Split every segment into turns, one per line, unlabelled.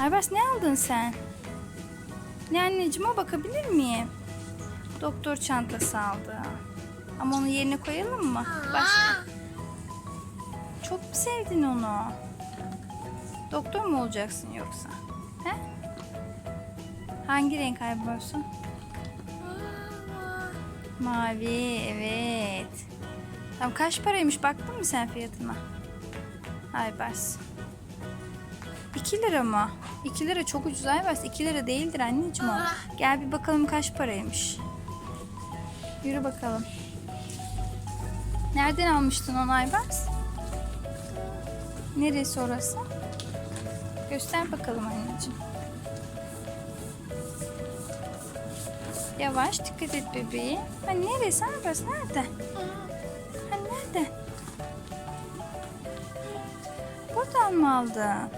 Aybars ne aldın sen? Ne anneciğim o bakabilir miyim? Doktor çantası aldı. Ama onu yerine koyalım mı? Başka. Çok mu sevdin onu? Doktor mu olacaksın yoksa? He? Hangi renk Aybars'ın? Mavi, evet. Tamam kaç paraymış baktın mı sen fiyatına? Aybars. 2 lira mı? 2 lira çok ucuz Aybars. 2 lira değildir anneciğim o. Gel bir bakalım kaç paraymış. Yürü bakalım. Nereden almıştın onu Aybars? Neresi orası? Göster bakalım anneciğim. Yavaş dikkat et bebeğim. Ha neresi Aybars? Nerede? Ha nerede? Buradan mı aldın?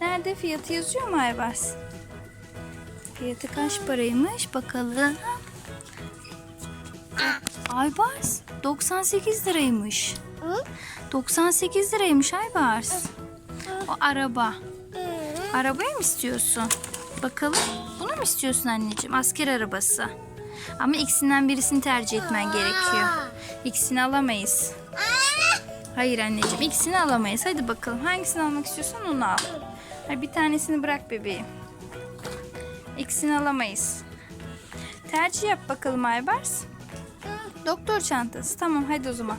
Nerede fiyatı yazıyor mu Aybars? Fiyatı kaç paraymış bakalım. Aybars 98 liraymış. 98 liraymış Aybars. O araba. Arabayı mı istiyorsun? Bakalım. Bunu mu istiyorsun anneciğim? Asker arabası. Ama ikisinden birisini tercih etmen gerekiyor. İkisini alamayız. Hayır anneciğim ikisini alamayız. Hadi bakalım hangisini almak istiyorsan onu al. Hayır, bir tanesini bırak bebeğim. İkisini alamayız. Tercih yap bakalım Aybars. Doktor çantası. Tamam hadi o zaman.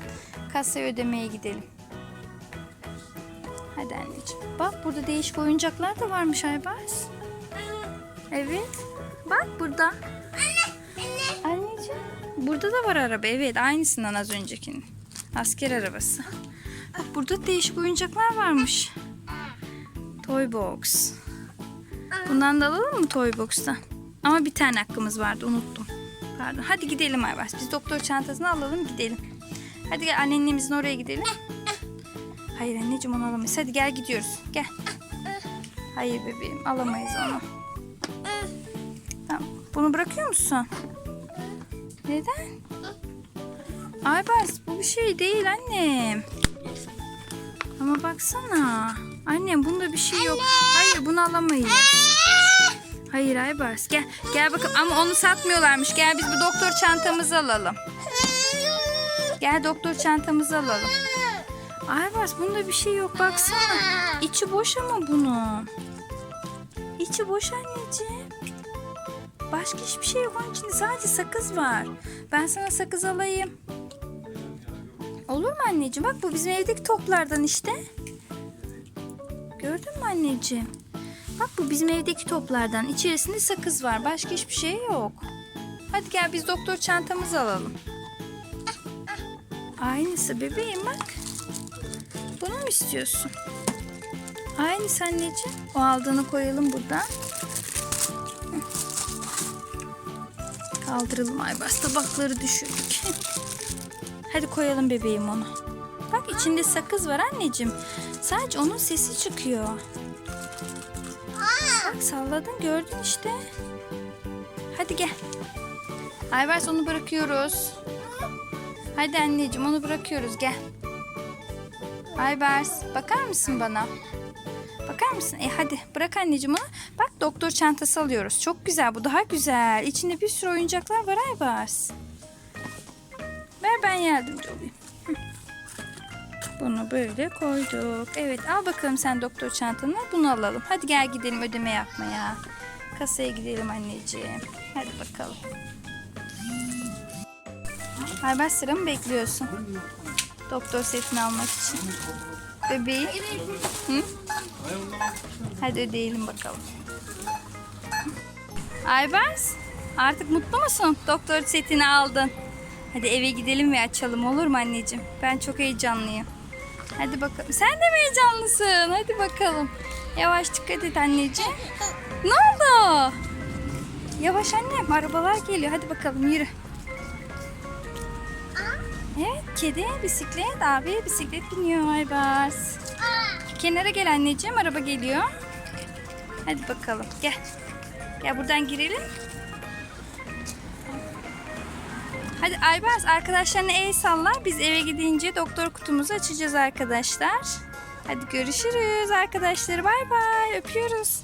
Kasaya ödemeye gidelim. Hadi anneciğim. Bak burada değişik oyuncaklar da varmış Aybars. Evet. Bak burada. Anneciğim. Burada da var araba. Evet aynısından az öncekinin. Asker arabası. Bak burada değişik oyuncaklar varmış. Toy box. Bundan da alalım mı toy box'tan? Ama bir tane hakkımız vardı unuttum. Pardon. Hadi gidelim Aybars. Biz doktor çantasını alalım gidelim. Hadi gel anneannemizin oraya gidelim. Hayır anneciğim onu alamayız. Hadi gel gidiyoruz. Gel. Hayır bebeğim alamayız onu. Tamam. Bunu bırakıyor musun? Neden? Aybars bu bir şey değil annem. Ama baksana. Annem bunda bir şey yok. Hayır bunu alamayız. Hayır Aybars gel. Gel bakalım ama onu satmıyorlarmış. Gel biz bu doktor çantamızı alalım. Gel doktor çantamızı alalım. Aybars bunda bir şey yok baksana. İçi boş ama bunun. İçi boş anneciğim. Başka hiçbir şey yok onun içinde sadece sakız var. Ben sana sakız alayım. Olur mu anneciğim? Bak bu bizim evdeki toplardan işte. Gördün mü anneciğim? Bak bu bizim evdeki toplardan. İçerisinde sakız var. Başka hiçbir şey yok. Hadi gel biz doktor çantamızı alalım. Aynısı bebeğim bak. Bunu mu istiyorsun? Aynısı anneciğim. O aldığını koyalım buradan. Kaldıralım Aybars. Tabakları düşürdük. Hadi koyalım bebeğim onu. Bak içinde sakız var anneciğim. Sadece onun sesi çıkıyor. Bak salladın gördün işte. Hadi gel. Aybars onu bırakıyoruz. Hadi anneciğim onu bırakıyoruz gel. Aybars bakar mısın bana? Bakar mısın? E hadi bırak anneciğim onu. Bak doktor çantası alıyoruz. Çok güzel bu daha güzel. İçinde bir sürü oyuncaklar var Aybars. Ver ben yardımcı olayım. Bunu böyle koyduk. Evet al bakalım sen doktor çantanı. Bunu alalım. Hadi gel gidelim ödeme yapmaya. Kasaya gidelim anneciğim. Hadi bakalım. Aybars sıra mı bekliyorsun? Doktor setini almak için. Bebeği. Hı? Hadi ödeyelim bakalım. Aybars artık mutlu musun? Doktor setini aldın. Hadi eve gidelim ve açalım olur mu anneciğim? Ben çok heyecanlıyım. Hadi bakalım. Sen de mi heyecanlısın? Hadi bakalım. Yavaş dikkat et anneciğim. Ne oldu? Yavaş annem arabalar geliyor. Hadi bakalım yürü. Evet kedi bisiklet abi bisiklet biniyor Aybars. Kenara gel anneciğim araba geliyor. Hadi bakalım gel. Gel buradan girelim. Hadi Aybars arkadaşlarına el salla. Biz eve gidince doktor kutumuzu açacağız arkadaşlar. Hadi görüşürüz arkadaşlar. Bay bay. Öpüyoruz.